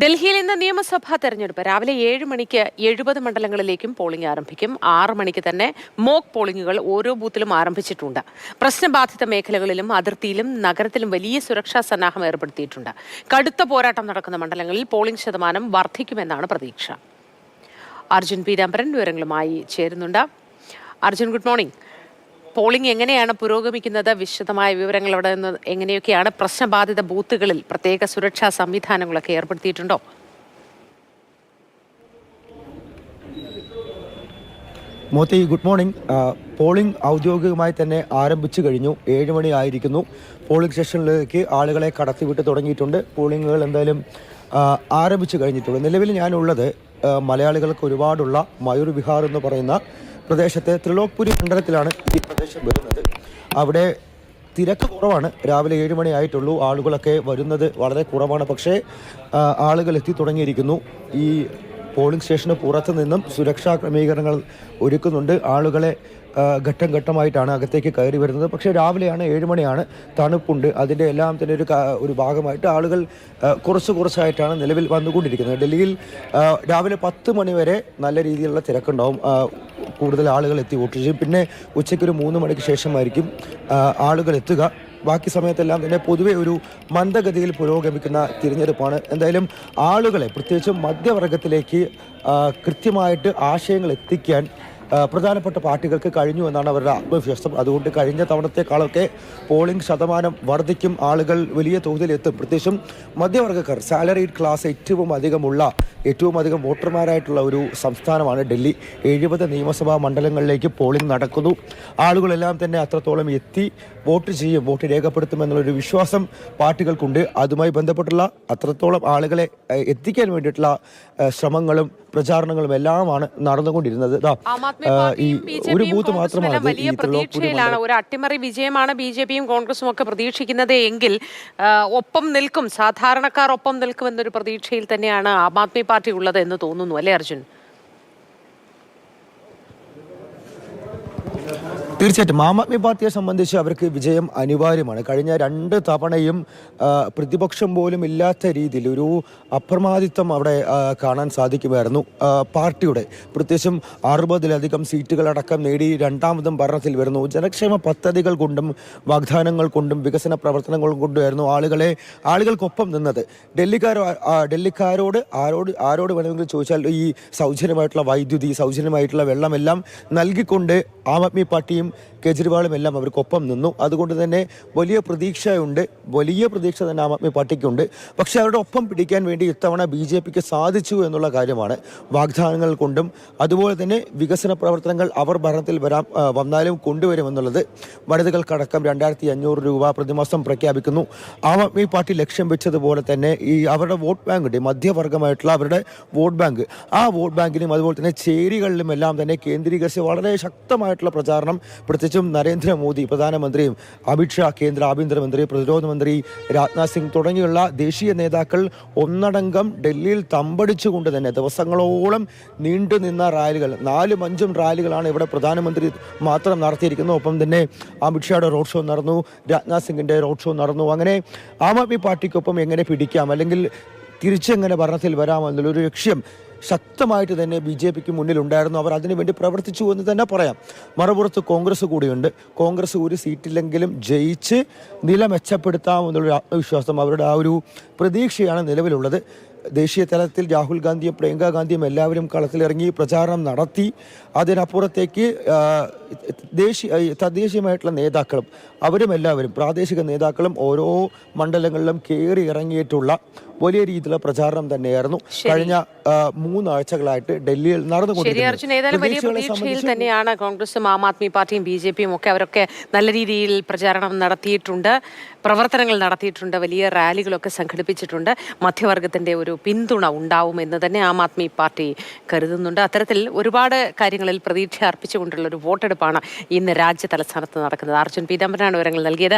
ഡൽഹിയിൽ ഇന്ന് നിയമസഭാ തെരഞ്ഞെടുപ്പ്. രാവിലെ ഏഴ് മണിക്ക് എഴുപത് മണ്ഡലങ്ങളിലേക്കും പോളിംഗ് ആരംഭിക്കും. ആറ് മണിക്ക് തന്നെ മോക്ക് പോളിംഗുകൾ ഓരോ ബൂത്തിലും ആരംഭിച്ചിട്ടുണ്ട്. പ്രശ്നബാധിത മേഖലകളിലും അതിർത്തിയിലും നഗരത്തിലും വലിയ സുരക്ഷാ സന്നാഹം ഏർപ്പെടുത്തിയിട്ടുണ്ട്. കടുത്ത പോരാട്ടം നടക്കുന്ന മണ്ഡലങ്ങളിൽ പോളിംഗ് ശതമാനം വർദ്ധിക്കുമെന്നാണ് പ്രതീക്ഷ. അർജുൻ പീതാംബരൻ വിവരങ്ങളുമായി ചേരുന്നുണ്ട്. അർജുൻ ഗുഡ് മോർണിംഗ് പോളിംഗ് എങ്ങനെയാണ് പുരോഗമിക്കുന്നത്? വിശദമായ വിവരങ്ങൾ അവിടെ നിന്ന് എങ്ങനെയൊക്കെയാണ് പ്രശ്നബാധിത ബൂത്തുകളിൽ പ്രത്യേക സുരക്ഷാ സംവിധാനങ്ങളൊക്കെ ഏർപ്പെടുത്തിയിട്ടുണ്ടോ? Mothi good morning. പോളിംഗ് ഔദ്യോഗികമായി തന്നെ ആരംഭിച്ചു കഴിഞ്ഞു. ഏഴ് മണി ആയിരിക്കുന്നു. പോളിംഗ് സ്റ്റേഷനിലേക്ക് ആളുകളെ കടത്തിവിട്ട് തുടങ്ങിയിട്ടുണ്ട്. പോളിംഗുകൾ എന്തായാലും ആരംഭിച്ചു കഴിഞ്ഞിട്ടുണ്ട് നിലവിൽ ഞാനുള്ളത് മലയാളികൾക്ക് ഒരുപാടുള്ള മയൂർ വിഹാർ എന്ന് പറയുന്ന പ്രദേശത്തെ ത്രിലോക്പുരി മണ്ഡലത്തിലാണ് ഈ പ്രദേശം വരുന്നത്. അവിടെ തിരക്ക് കുറവാണ്. രാവിലെ ഏഴ് മണിയായിട്ടുള്ളൂ. ആളുകളൊക്കെ വരുന്നത് വളരെ കുറവാണ്. പക്ഷേ ആളുകൾ എത്തി തുടങ്ങിയിരിക്കുന്നു. ഈ പോളിംഗ് സ്റ്റേഷന് പുറത്തു നിന്നും സുരക്ഷാ ക്രമീകരണങ്ങൾ ഒരുക്കുന്നുണ്ട്. ആളുകളെ ഘട്ടം ഘട്ടമായിട്ടാണ് അകത്തേക്ക് കയറി വരുന്നത്. പക്ഷേ രാവിലെയാണ് ഏഴ് മണിയാണ്. തണുപ്പുണ്ട്. അതിന്റെ എല്ലാം തന്നെ ഒരു ഒരു ഭാഗമായിട്ട് ആളുകൾ കുറച്ച് കുറച്ചായിട്ടാണ് നിലവിൽ വന്നുകൊണ്ടിരിക്കുന്നത്. ഡൽഹിയിൽ രാവിലെ പത്ത് മണി വരെ നല്ല രീതിയിലുള്ള തിരക്കുണ്ടാവും. കൂടുതൽ ആളുകൾ എത്തി വോട്ട് ചെയ്യും. പിന്നെ ഉച്ചയ്ക്ക് ഒരു മൂന്ന് മണിക്ക് ശേഷമായിരിക്കും ആളുകൾ എത്തുക. ബാക്കി സമയത്തെല്ലാം തന്നെ പൊതുവെ ഒരു മന്ദഗതിയിൽ പുരോഗമിക്കുന്ന തിരഞ്ഞെടുപ്പാണ്. എന്തായാലും ആളുകളെ പ്രത്യേകിച്ചും മധ്യവർഗത്തിലേക്ക് കൃത്യമായിട്ട് ആശയങ്ങൾ എത്തിക്കാൻ പ്രധാനപ്പെട്ട പാർട്ടികൾക്ക് കഴിഞ്ഞു എന്നാണ് അവരുടെ ആത്മവിശ്വാസം. അതുകൊണ്ട് കഴിഞ്ഞ തവണത്തെക്കാളൊക്കെ പോളിംഗ് ശതമാനം വർദ്ധിക്കും ആളുകൾ വലിയ തോതിൽ എത്തും പ്രത്യേകിച്ചും മധ്യവർഗക്കാർ സാലറീഡ് ക്ലാസ് ഏറ്റവും അധികമുള്ള ഏറ്റവും അധികം വോട്ടർമാരായിട്ടുള്ള ഒരു സംസ്ഥാനമാണ് ഡൽഹി. എഴുപത് നിയമസഭാ മണ്ഡലങ്ങളിലേക്ക് പോളിംഗ് നടക്കുന്നു. ആളുകളെല്ലാം തന്നെ അത്രത്തോളം എത്തി വോട്ട് ചെയ്യും വോട്ട് രേഖപ്പെടുത്തുമെന്നുള്ളൊരു വിശ്വാസം പാർട്ടികൾക്കുണ്ട്. അതുമായി ബന്ധപ്പെട്ടുള്ള അത്രത്തോളം ആളുകളെ എത്തിക്കാൻ വേണ്ടിയിട്ടുള്ള ശ്രമങ്ങളും പ്രചാരണങ്ങളും എല്ലാമാണ് നടന്നുകൊണ്ടിരുന്നത്. ഈ ഒരു ബൂത്ത് മാത്രമാണ് വലിയ പ്രതീക്ഷയിലാണ്. ഒരു അട്ടിമറി വിജയമാണ് ബി ജെ പിയും കോൺഗ്രസും ഒക്കെ പ്രതീക്ഷിക്കുന്നത് എങ്കിൽ ഒപ്പം നിൽക്കും സാധാരണക്കാർ ഒപ്പം നിൽക്കും എന്നൊരു പ്രതീക്ഷയിൽ തന്നെയാണ് ആം ആദ്മി പാർട്ടി ഉള്ളത് എന്ന് തോന്നുന്നു അല്ലേ അർജുൻ? തീർച്ചയായിട്ടും. ആം ആദ്മി പാർട്ടിയെ സംബന്ധിച്ച് അവർക്ക് വിജയം അനിവാര്യമാണ്. കഴിഞ്ഞ രണ്ട് തവണയും പ്രതിപക്ഷം പോലും ഇല്ലാത്ത രീതിയിൽ ഒരു അപ്രമാദിത്വം അവിടെ കാണാൻ സാധിക്കുമായിരുന്നു. പാർട്ടിയുടെ പ്രത്യേകിച്ചും അറുപതിലധികം സീറ്റുകളടക്കം നേടി രണ്ടാമതും ഭരണത്തിൽ വരുന്നു. ജനക്ഷേമ പദ്ധതികൾ കൊണ്ടും വാഗ്ദാനങ്ങൾ കൊണ്ടും വികസന പ്രവർത്തനങ്ങൾ കൊണ്ടുമായിരുന്നു ആളുകളെ ആളുകൾക്കൊപ്പം നിന്നത്. ഡൽഹിക്കാരോ ഡൽഹിക്കാരോട് ആരോട് ആരോട് വേണമെങ്കിലും ചോദിച്ചാൽ ഈ സൗജന്യമായിട്ടുള്ള വൈദ്യുതി സൗജന്യമായിട്ടുള്ള വെള്ളമെല്ലാം നൽകിക്കൊണ്ട് ആം ആദ്മി പാർട്ടിയും കേജ്രിവാളും എല്ലാം അവർക്കൊപ്പം നിന്നു. അതുകൊണ്ട് തന്നെ വലിയ പ്രതീക്ഷയുണ്ട്. വലിയ പ്രതീക്ഷ തന്നെ ആം ആദ്മി പാർട്ടിക്കുണ്ട്. പക്ഷേ അവരുടെ ഒപ്പം പിടിക്കാൻ വേണ്ടി ഇത്തവണ ബി ജെ പിക്ക് സാധിച്ചു എന്നുള്ള കാര്യമാണ് വാഗ്ദാനങ്ങൾ കൊണ്ടും അതുപോലെ തന്നെ വികസന പ്രവർത്തനങ്ങൾ അവർ ഭരണത്തിൽ വരാം വന്നാലും കൊണ്ടുവരുമെന്നുള്ളത് വനിതകൾക്കടക്കം രണ്ടായിരത്തി അഞ്ഞൂറ് രൂപ പ്രതിമാസം പ്രഖ്യാപിക്കുന്നു. ആം ആദ്മി പാർട്ടി ലക്ഷ്യം വെച്ചതുപോലെ തന്നെ ഈ അവരുടെ വോട്ട് ബാങ്ക് ഉണ്ട് മധ്യവർഗമായിട്ടുള്ള അവരുടെ വോട്ട് ബാങ്ക്. ആ വോട്ട് ബാങ്കിലും അതുപോലെ തന്നെ ചേരികളിലും എല്ലാം തന്നെ കേന്ദ്രീകരിച്ച് വളരെ ശക്തമായിട്ടുള്ള പ്രചാരണം പ്രത്യേകിച്ചും നരേന്ദ്രമോദി പ്രധാനമന്ത്രിയും അമിത്ഷാ കേന്ദ്ര ആഭ്യന്തരമന്ത്രി പ്രതിരോധ മന്ത്രി രാജ്നാഥ് സിംഗ് തുടങ്ങിയുള്ള ദേശീയ നേതാക്കൾ ഒന്നടങ്കം ഡൽഹിയിൽ തമ്പടിച്ചുകൊണ്ട് തന്നെ ദിവസങ്ങളോളം നീണ്ടുനിന്ന റാലികൾ നാലും അഞ്ചും റാലികളാണ് ഇവിടെ പ്രധാനമന്ത്രി മാത്രം നടത്തിയിരിക്കുന്നത്. ഒപ്പം തന്നെ അമിത്ഷായുടെ റോഡ് ഷോ നടന്നു രാജ്നാഥ് സിംഗിന്റെ റോഡ് ഷോ നടന്നു. അങ്ങനെ ആം ആദ്മി പാർട്ടിക്കൊപ്പം എങ്ങനെ പിടിക്കാം? അല്ലെങ്കിൽ തിരിച്ചെങ്ങനെ ഭരണത്തിൽ വരാമെന്നുള്ളൊരു ലക്ഷ്യം ശക്തമായിട്ട് തന്നെ ബി ജെ പിക്ക് മുന്നിലുണ്ടായിരുന്നു. അവർ അതിനുവേണ്ടി പ്രവർത്തിച്ചു എന്ന് തന്നെ പറയാം. മറുപുറത്ത് കോൺഗ്രസ് കൂടിയുണ്ട്. കോൺഗ്രസ് ഒരു സീറ്റില്ലെങ്കിലും ജയിച്ച് നില മെച്ചപ്പെടുത്താമെന്നുള്ളൊരു ആത്മവിശ്വാസം അവരുടെ ആ ഒരു പ്രതീക്ഷയാണ് നിലവിലുള്ളത്. ദേശീയ തലത്തിൽ രാഹുൽ ഗാന്ധിയും പ്രിയങ്ക ഗാന്ധിയും എല്ലാവരും കളത്തിലിറങ്ങി പ്രചാരണം നടത്തി. അതിനപ്പുറത്തേക്ക് ദേശീയ തദ്ദേശീയമായിട്ടുള്ള നേതാക്കളും അവരും എല്ലാവരും പ്രാദേശിക നേതാക്കളും ഓരോ മണ്ഡലങ്ങളിലും കയറി ഇറങ്ങിയിട്ടുള്ള വലിയ രീതിയിലുള്ള പ്രചാരണം തന്നെയായിരുന്നു. കഴിഞ്ഞ മൂന്നാഴ്ചകളായിട്ട് ഡൽഹിയിൽ നടന്നുകൊണ്ടിരിക്കുന്നത്. തന്നെയാണ് കോൺഗ്രസും ആം ആദ്മി പാർട്ടിയും ബി ജെ പിയും ഒക്കെ അവരൊക്കെ നല്ല രീതിയിൽ പ്രചാരണം നടത്തിയിട്ടുണ്ട് പ്രവർത്തനങ്ങൾ നടത്തിയിട്ടുണ്ട് വലിയ റാലികളൊക്കെ സംഘടിപ്പിച്ചിട്ടുണ്ട്. മധ്യവർഗത്തിന്റെ ഒരു പിന്തുണ ഉണ്ടാവുമെന്ന് തന്നെ ആം ആദ്മി പാർട്ടി കരുതുന്നുണ്ട്. അത്തരത്തിൽ ഒരുപാട് കാര്യങ്ങളിൽ പ്രതീക്ഷ അർപ്പിച്ചുകൊണ്ടുള്ള ഒരു വോട്ടെടുപ്പാണ് ഇന്ന് രാജ്യ തലസ്ഥാനത്ത് നടക്കുന്നത്. അർജുൻ പീതാംബരനാണ് വിവരങ്ങൾ നൽകിയത്.